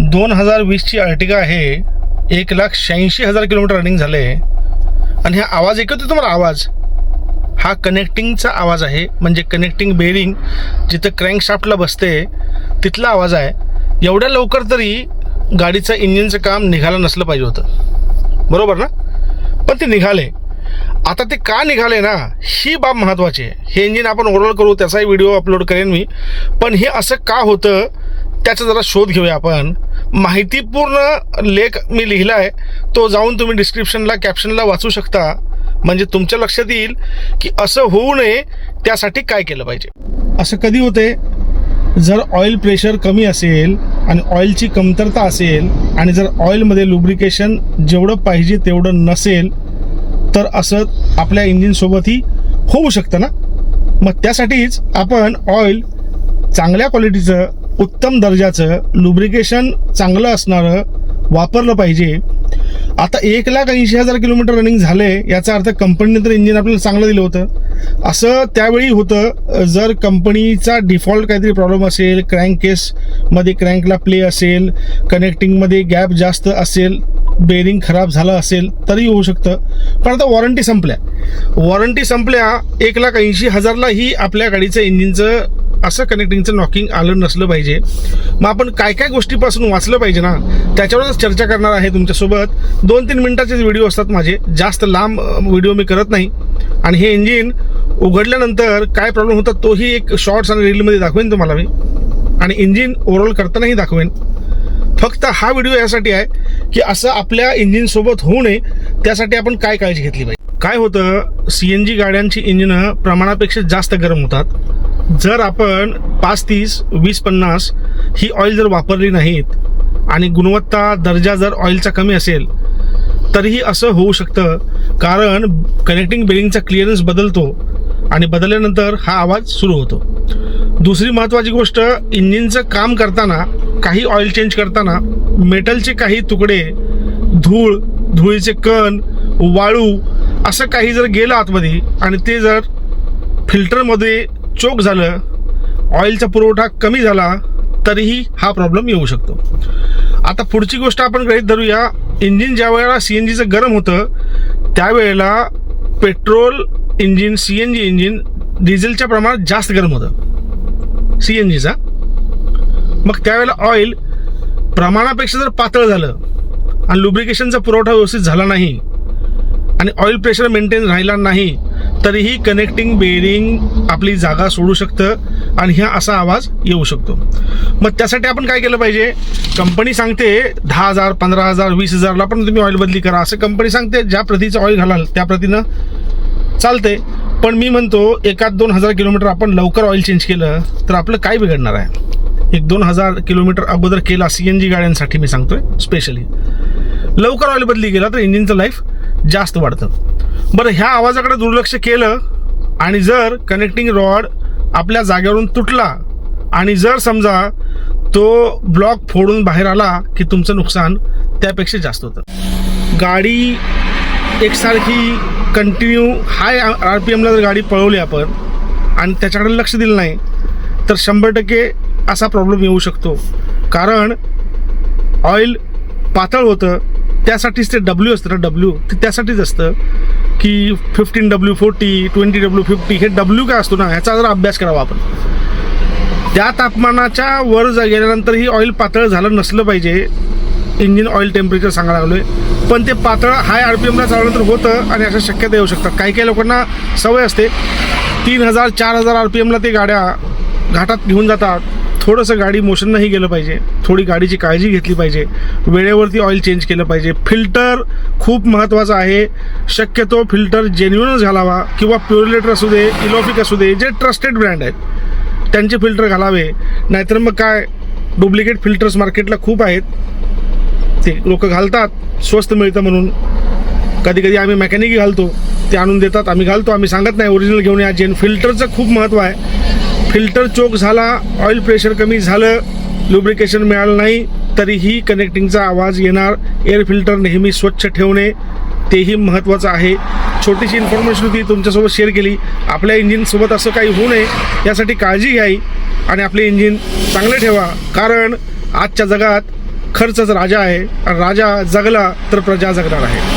दोन हजार वीसची अर्टिगा आहे. एक लाख शहाऐंशी हजार किलोमीटर रनिंग झाले. आणि हा आवाज ऐकत तुम्हाला आवाज? हा कनेक्टिंगचा आवाज आहे. म्हणजे कनेक्टिंग बेरिंग जिथं क्रँकशाफ्टला बसते तिथला आवाज आहे. एवढ्या लवकर तरी गाडीचं इंजिनचं काम निघालं नसलं पाहिजे होतं. बरोबर ना? पण ते निघाले. आता ते का निघाले ना ही बाब महत्त्वाची आहे. हे इंजिन आपण ओव्हरऑल करू त्याचाही व्हिडिओ अपलोड करेन मी. पण हे असं का होतं? त्याचा जरा शोध घेऊया आपण. माहितीपूर्ण लेख मी लिहिला आहे तो जाऊन तुम्ही डिस्क्रिप्शनला कॅप्शनला वाचू शकता. म्हणजे तुमच्या लक्षात येईल की असं होऊ नये त्यासाठी काय केलं पाहिजे. असं कधी होते? जर ऑइल प्रेशर कमी असेल आणि ऑइलची कमतरता असेल आणि जर ऑइलमध्ये लुब्रिकेशन जेवढं पाहिजे तेवढं नसेल तर असं आपल्या इंजिनसोबतही होऊ शकतं ना? मग त्यासाठीच आपण ऑइल चांगल्या क्वालिटीचं उत्तम दर्जाचं लुब्रिकेशन चांगलं असणारं वापरलं पाहिजे. आता एक लाख ऐंशी हजार किलोमीटर रनिंग झाले याचा अर्थ कंपनीने तर इंजिन आपल्याला चांगलं दिलं होतं. असं त्यावेळी होतं जर कंपनीचा डिफॉल्ट काहीतरी प्रॉब्लेम असेल क्रँक केसमध्ये क्रँकला प्ले असेल कनेक्टिंगमध्ये गॅप जास्त असेल बेरिंग खराब झालं असेल तरी होऊ शकतं. पण आता वॉरंटी संपल्या. वॉरंटी संपल्या एक लाख ऐंशी हजारला ही आपल्या गाडीचं इंजिनचं असं कनेक्टिंगचं नॉकिंग आलं नसलं पाहिजे. मग आपण काय काय गोष्टीपासून वाचलं पाहिजे ना? त्याच्यावरच चर्चा करणार आहे तुमच्यासोबत. दोन तीन मिनटाचेच व्हिडिओ असतात माझे. जास्त लांब व्हिडिओ मी करत नाही. आणि हे इंजिन उघडल्यानंतर काय प्रॉब्लेम होतात तोही एक शॉर्ट्स आणि रीलमध्ये दाखवेन तुम्हाला मी. आणि इंजिन ओव्हरऑल करतानाही दाखवेन. फक्त हा व्हिडिओ यासाठी आहे की असं आपल्या इंजिनसोबत होऊ नये त्यासाठी आपण काय काळजी घेतली पाहिजे? काय होतं सी एन जी गाड्यांची इंजिनं प्रमाणापेक्षा जास्त गरम होतात. जर आपण पाच तीस वीस पन्नास ही ऑइल जर वापरली नाहीत आणि गुणवत्ता दर्जा जर ऑइलचा कमी असेल तरीही असं होऊ शकतं. कारण कनेक्टिंग बेरिंगचा क्लिअरन्स बदलतो आणि बदलल्यानंतर हा आवाज सुरू होतो. दुसरी महत्त्वाची गोष्ट इंजिनचं काम करताना काही ऑइल चेंज करताना मेटलचे काही तुकडे धूळ धुळीचे कण वाळू असं काही जर गेलं आतमध्ये आणि ते जर फिल्टरमध्ये चोक झालं ऑइलचा पुरवठा कमी झाला तरीही हा प्रॉब्लेम येऊ शकतो. आता पुढची गोष्ट आपण गृहित धरूया. इंजिन ज्या वेळेला सी एन जीचं गरम होतं त्यावेळेला petrol engine C N G engine डिझेलच्या प्रमाणात जास्त गरम होतं. सी एन जीचा मग त्यावेळेला ऑइल प्रमाणापेक्षा जर पातळ झालं आणि लुब्रिकेशनचा पुरवठा व्यवस्थित झाला नाही आणि ऑइल प्रेशर मेंटेन राहिला नाही तरीही कनेक्टिंग बेरिंग आपली जागा सोडू शकतं आणि ह्या असा आवाज येऊ शकतो. मग त्यासाठी आपण काय केलं पाहिजे? कंपनी सांगते दहा हजार पंधरा हजार वीस हजारला पण तुम्ही ऑइल बदली करा. असं कंपनी सांगते ज्या प्रतीचं ऑइल घालाल त्या प्रतीनं चालते. पण मी म्हणतो एकात दोन हजार किलोमीटर आपण लवकर ऑइल चेंज केलं तर आपलं काय बिघडणार आहे? एक दोन हजार किलोमीटर अगोदर केला सी एन जी गाड्यांसाठी मी सांगतोय स्पेशली लवकर ऑइल बदली गेला तर इंजिनचं लाईफ जास्त वाढतं. बरं ह्या आवाजाकडे दुर्लक्ष केलं आणि जर कनेक्टिंग रॉड आपल्या जागेवरून तुटला आणि जर समजा तो ब्लॉक फोडून बाहेर आला की तुमचं नुकसान त्यापेक्षा जास्त होतं. गाडी एकसारखी कंटिन्यू हाय आर पी एमला जर गाडी पळवली आपण आणि त्याच्याकडे लक्ष दिलं नाही तर शंभर टक्के असा प्रॉब्लेम येऊ शकतो. कारण ऑइल पातळ होतं त्यासाठीच ते डब्ल्यू असतं ना डब्ल्यू ते त्यासाठीच असतं की fifteen W forty twenty W fifty हे डब्ल्यू काय असतो ना ह्याचा जरा अभ्यास करावा आपण. त्या तापमानाच्या वर गेल्यानंतर ही ऑइल पातळ झालं नसलं पाहिजे. इंजिन ऑइल टेम्परेचर सांगायला लागलोय. पण ते पातळ हाय आर पी एमला चालवल्यानंतर होतं आणि अशा शक्यता येऊ शकतात. काही काही लोकांना सवय असते. तीन हजार चार हजार आर पी एमला ते गाड्या घाटात घेऊन जातात. थोडंसं गाडी मोशननंही गेलं पाहिजे. थोडी गाडीची काळजी घेतली पाहिजे. वेळेवरती ऑइल चेंज केलं पाहिजे. फिल्टर खूप महत्त्वाचं आहे. शक्यतो फिल्टर जेन्युनच घालावा किंवा प्युरिलेटर असू दे इलॉफिक असू दे जे ट्रस्टेड ब्रँड आहेत त्यांचे फिल्टर घालावे. नाहीतर मग काय? डुप्लिकेट फिल्टर्स मार्केटला खूप आहेत. ते लोक घालतात स्वस्त मिळतं म्हणून. कधी कधी आम्ही मेकॅनिक घालतो. ते आणून देतात. आम्ही घालतो. आम्ही सांगत नाही. ओरिजिनल घेऊन या. जेन फिल्टरचं खूप महत्त्व आहे. फिल्टर चोक झाला ऑइल प्रेशर कमी झालं लुब्रिकेशन मिळालं नाही तरीही कनेक्टिंगचा आवाज येणार एअर फिल्टर नेहमी स्वच्छ ठेवणे तेही महत्त्वाचं आहे. छोटीशी इन्फॉर्मेशन होती तुमच्यासोबत शेअर केली. आपल्या इंजिनसोबत असं काही होऊ नये यासाठी काळजी घ्यावी आणि आपले इंजिन चांगले ठेवा. कारण आजच्या जगात खर्चच राजा आहे. आणि राजा जगला तर प्रजा जगणार आहे.